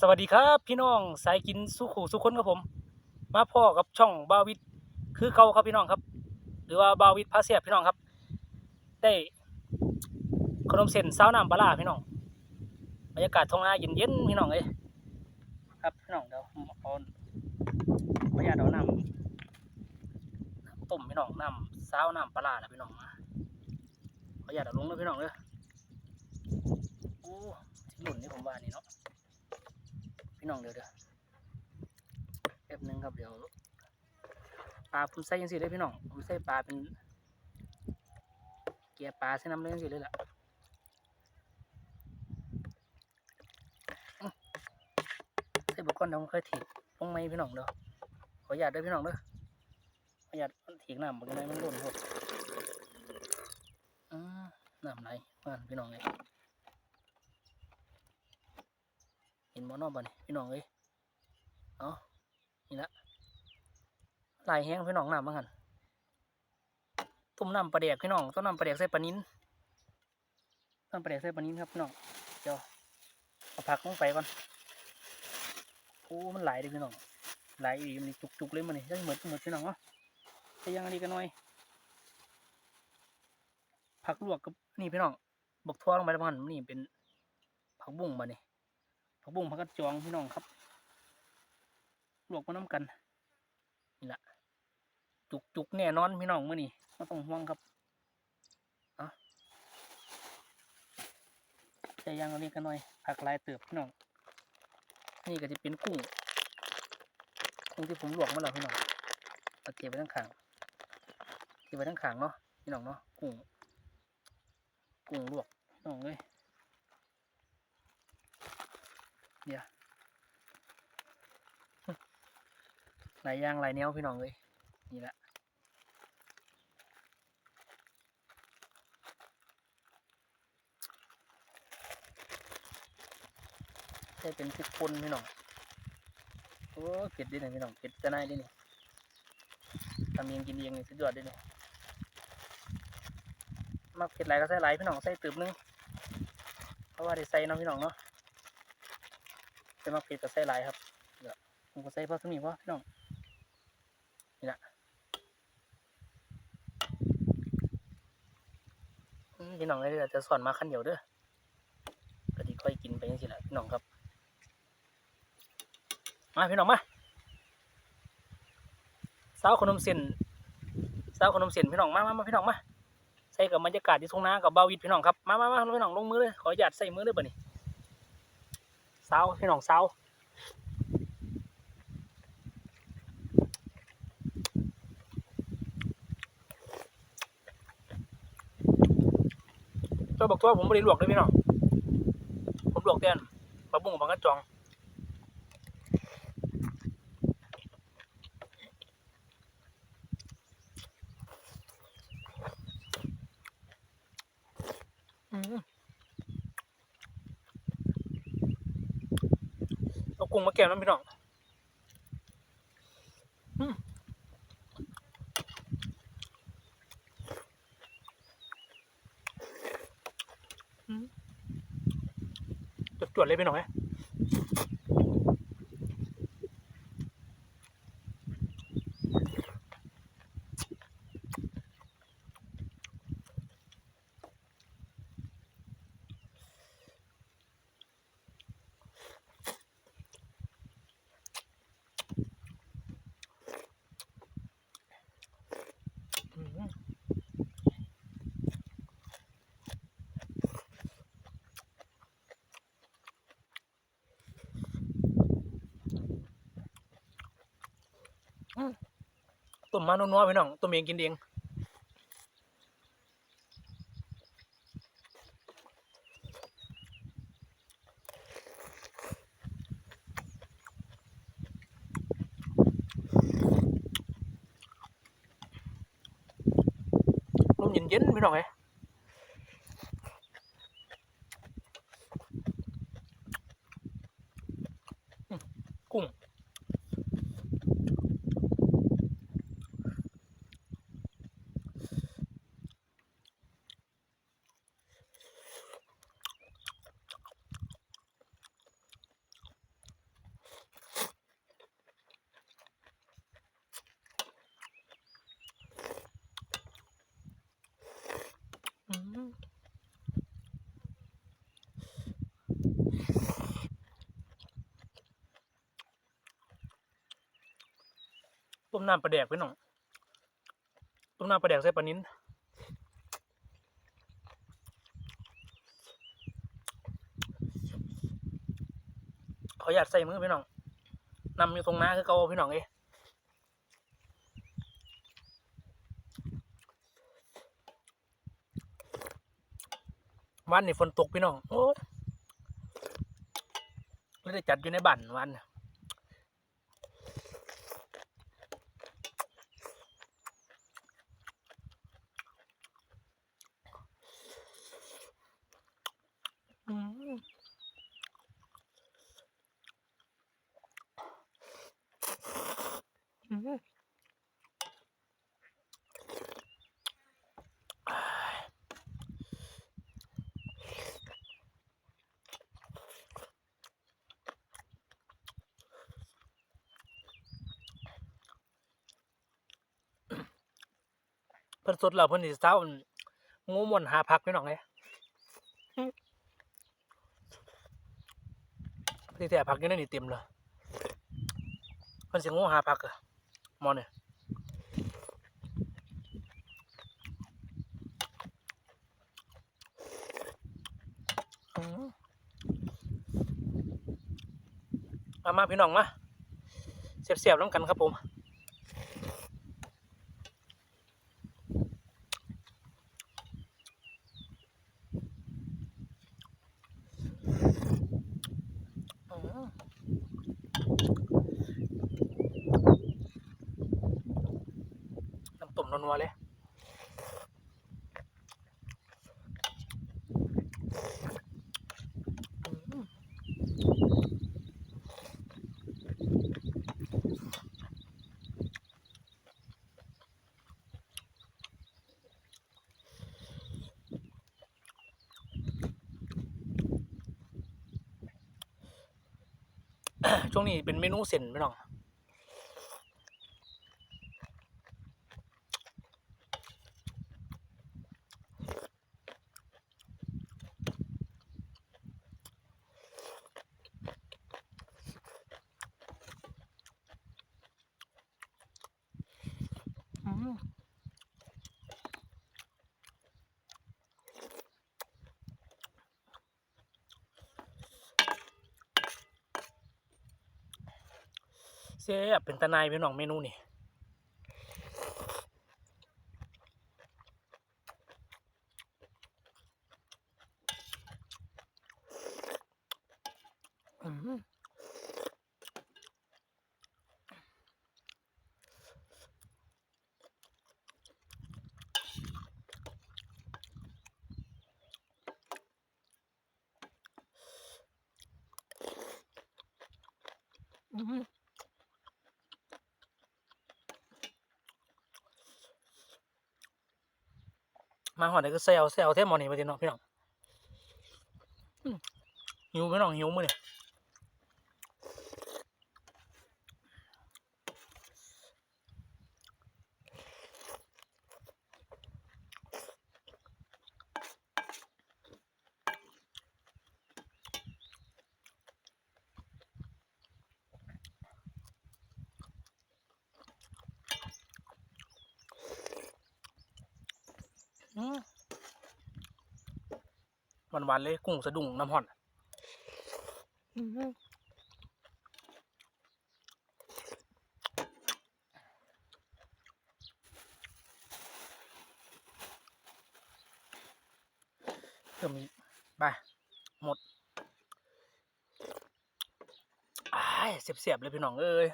สวัสดีครับ พี่น้องสายกินสุขูสุคนครับผม มาพ่อกับช่องบาวิทคือเก่าครับพี่น้องครับ หรือว่าบาวิทพาเสียพี่น้องครับ ได้ขนมเส้นซาวน้ำปลาร้าพี่น้องบรรยากาศท้องนาเย็นๆพี่น้องเลยครับพี่น้องเดี๋ยวผมเอาขออนุญาตเอาน้ำน้ำต้มพี่น้องน้ำซาวน้ำปลาร้าพี่น้องมาขออนุญาตเอาลงเลยพี่น้องเลยโอ้หนุนนี่ผมว่านี่เนาะ พี่น้องเดี๋ยวเดี๋ยวแป๊บหนึงครับเดี๋ยวปลาผมใส่ยังสิเลยพี่น้องผมใส่ปลาเป็น เกียร์ปลาใส่น้ำเลยยังสิเลยล่ะใส่บุกก้อนเดี๋ยวผมค่อยถีบลงไหมพี่น้องเดี๋ยวขออนุญาตด้วยพี่น้องเด้อขออนุญาตถีบน้ำบางทีมันหล่นหมดน้ำไหลมาพี่น้องเลย เห็นบ่เนอบ่นี่พี่น้องเอ้ยเอานี่ละลายแห้งพี่น้องน้ำบ้างหันต้มน้ำปลาแดกพี่น้องต้มน้ำปลาแดกใส่ปลานิ้นต้มปลาแดกใส่ปลานิ้นครับพี่น้องเดี๋ยวเอาผักลงไปก่อนโอ้มันไหลายเลยพี่น้องไหลายอีกมันนี่จุกๆเลยมันนี่จะเหมือนเหมือนพี่น้องเนาะจะยังอันนี้กันหน่อยผักลวกกับนี่พี่น้องบกทั่วลงไปแล้วมันนี่เป็นผักบุ้งบ่นี่ ผักบุ้งผักกระจองพี่น้องครับลวกมาน้ำกันนี่แหละจุกจุกแน่นอนพี่น้องเมื่อนี้ไม่ต้องห่วงครับเอาใจยังเอานี้กันหน่อยผักลายเติบพี่น้องนี่ก็จะเป็นกุ้งกุ้งที่ผมลวกมาแล้วพี่น้องเอาเก็บไว้ทั้งขางเก็บไว้ทั้งขางเนาะพี่น้องเนาะกุ้งกุ้งลวกพี่น้องเลย เดี๋ยวหลายย่างหลายแนวพี่น้องเลยนี่แหละใช่เป็นพริกป่นพี่น้องโอ้เผ็ดดิเนี่ยพี่น้องเผ็ดจะน่าดิเนี่ยทำเองกินเองนี่สุดยอดดิเนี่ยมักเผ็ดหลายก็ใส่หลายพี่น้องใส่ตืบนึงเพราะว่าได้ใส่เนาะพี่น้องเนาะ จะมาปิดกับไส้ลายครับเดี๋ยวผมก็ใส่พอสมีพอพี่น้องนี่แหละพี่น้องเลยจะสอนมาขั้นเดียวเด้อก็ดีค่อยกินไปยังสิละพี่น้องครับ มาพี่น้องมาสาวขนมเส้นสาวขนมเส้นพี่น้องมามามาพี่น้องมาใส่กับบรรยากาศที่ทุ่งนากับเบาวิดพี่น้องครับ มามามาพี่น้องลงมือเลย ขออนุญาตใส่มือเลยบ่นี่าพี่น้องเสาตัวบอกตัวผมไม่ได้ลวกเลยพี่น้องผมลวกแต่นปลาบุ้งกับบางกระจองอืม เอา กุ้งมาแก้มน้ำพี่น้องจวดๆเลยไปหน่อย ต้มมานัวๆพี่น้องต้มเองกินเองลมเย็นๆพี่น้องเอ้ มน้ำปลาแดกพี่น้องต้มน้ำปลาแดกใส่ปลานิ้นขออยากใส่มือพี่น้องนำอยู่ตรงหน้าคือเกาพี่น้องเอ้วันนี้ฝนตกพี่น้อง โอ้ไม่ได้จัดอยู่ในบ้านวัน เพิ่นสดแล้วเพิ่นสิเช้างูม่วนหาพักพี่น้องเอ้ยที่แต่ผักอยู่ในนี่เต็มเลยมันสิงูหาผักอะมอเนี่ยอืมมามาพี่น้องมาเสียบๆน้ำกันครับผม อืม นัวๆเลยช่วงนี้เป็นเมนูเส้นพี่น้อง อืม เสียเป็นตะนายพี่น้องเมนูนี่อืม มาหอดไหนก็เซลเซลเทมอนี่ไปทีเนาะพี่น้องหิวพี่น้องหิวมือเนี่ยม หวานๆเลยกุ้งสะดุ้งน้ำห่อนเพิ่มอีกไปหมดอ้ายเสียบๆเลยพี่น้องเอ้ย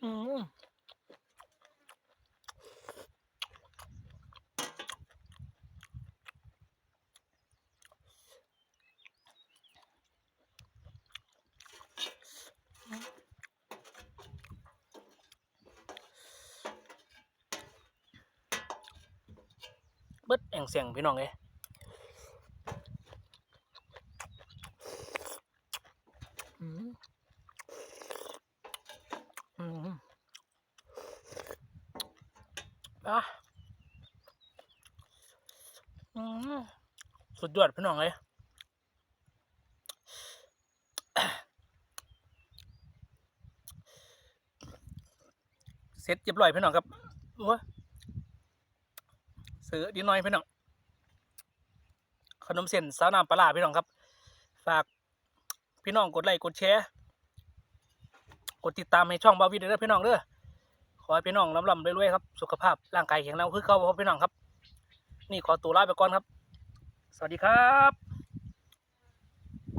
Ừ. bứt ăn xèng พี่น้องเอ้ยอืมะสุดยอดพี่น้องเลยเสร็จเรียบร้อยพี่น้องครับโอ้ยซื้อดีน่อยพี่น้อง ขนมเส้นสาวน้ำปลาพี่น้องครับ ฝากพี่น้องกดไลค์กดแชร์ กดติดตามให้ช่องบาวิดเด้อพี่น้องเด้อ อให้พี่น้องลำลำรวยๆครับ สุขภาพร่างกายแข็งแรงคือเก่าพบพี่น้องครับ นี่ขอตัวลาไปก่อนครับ สวัสดีครับ